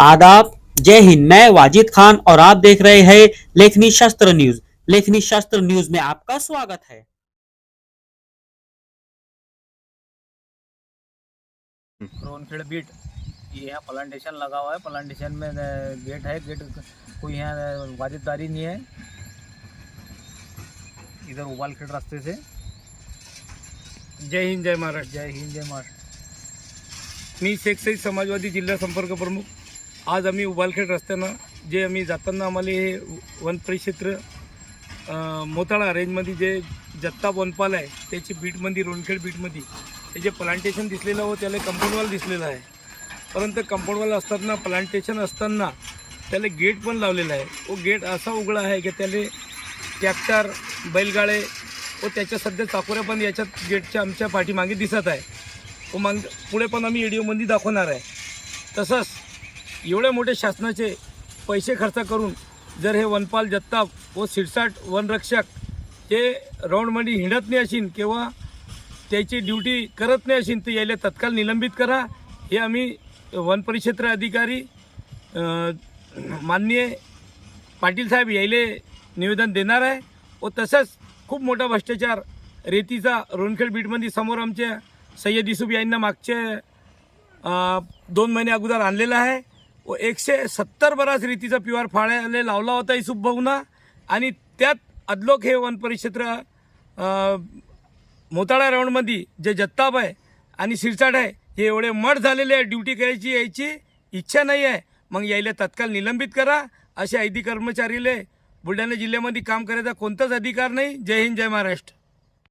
आदाब। जय हिंद मैं वाजिद खान और आप देख रहे हैं लेखनी शास्त्र न्यूज़। लेखनी शास्त्र न्यूज़ में आपका स्वागत है। रोनखेड़ बीट ये यहाँ प्लांटेशन लगा हुआ है। प्लांटेशन में गेट है गेट कोई यहाँ वाजिदारी नहीं है। इधर उबालखेड़ रास्ते से। जय हिंद जय महाराष्ट्र। जय हिंद जय महाराष्ट्र। मी शेख सईद समाजवादी जिल्हा संपर्क प्रमुख। आज आम्ही उबालखेड रस्त्यानं जे आम्ही जाताना आम्हाला हे वन परिक्षेत्र मोताळा रेंजमध्ये जे जत्ता वनपाल आहे त्याची बीटमध्ये रोणखेड बीटमध्ये ते जे प्लांटेशन दिसलेलं हो त्याला कंपाऊंडवाल दिसलेलं आहे. परंतु कंपाऊंडवाल असताना प्लांटेशन असताना त्याला गेट पण लावलेलं आहे. व गेट असा उघडा आहे की त्याला ट्रॅक्टर बैलगाडे व त्याच्या सध्या चाकोऱ्या पण याच्यात गेटच्या आमच्या पाठीमागे दिसत आहे. व मग पुढे पण आम्ही व्हिडिओमध्ये दाखवणार आहे. तसंच एवढे मोठे शासनाचे पैसे खर्च करून जर हे वनपाल जत्ताप व सिरसाट वनरक्षक हे राऊंडमध्ये हिंडत नाही असेन किंवा त्याची ड्युटी करत नाही असेन तर यायला तत्काळ निलंबित करा. हे आम्ही वन परिक्षेत्र अधिकारी माननीय पाटील साहेब यायले निवेदन देणार आहे व तसंच खूप मोठा भ्रष्टाचार रेतीचा रोणखेड बीटमध्ये समोर आमच्या सय्यद युसुफ यांना मागच्या दोन महिने अगोदर आणलेला आहे. एकशे सत्तर बराच रेतीचा पिवार फाळ्याला लावला होता युसुफ भाऊना आणि त्यात अदलोक हे वन परिक्षेत्र मोताळा राऊंडमध्ये जे जत्ताब आहे आणि शिरसाट आहे हे एवढे मठ झालेले आहे ड्युटी करायची यायची इच्छा नाही आहे. मग यायला तत्काळ निलंबित करा असे आयदी कर्मचारीले बुलढाणा जिल्ह्यामध्ये काम करायचा कोणताच अधिकार नाही. जय हिंद जय महाराष्ट्र.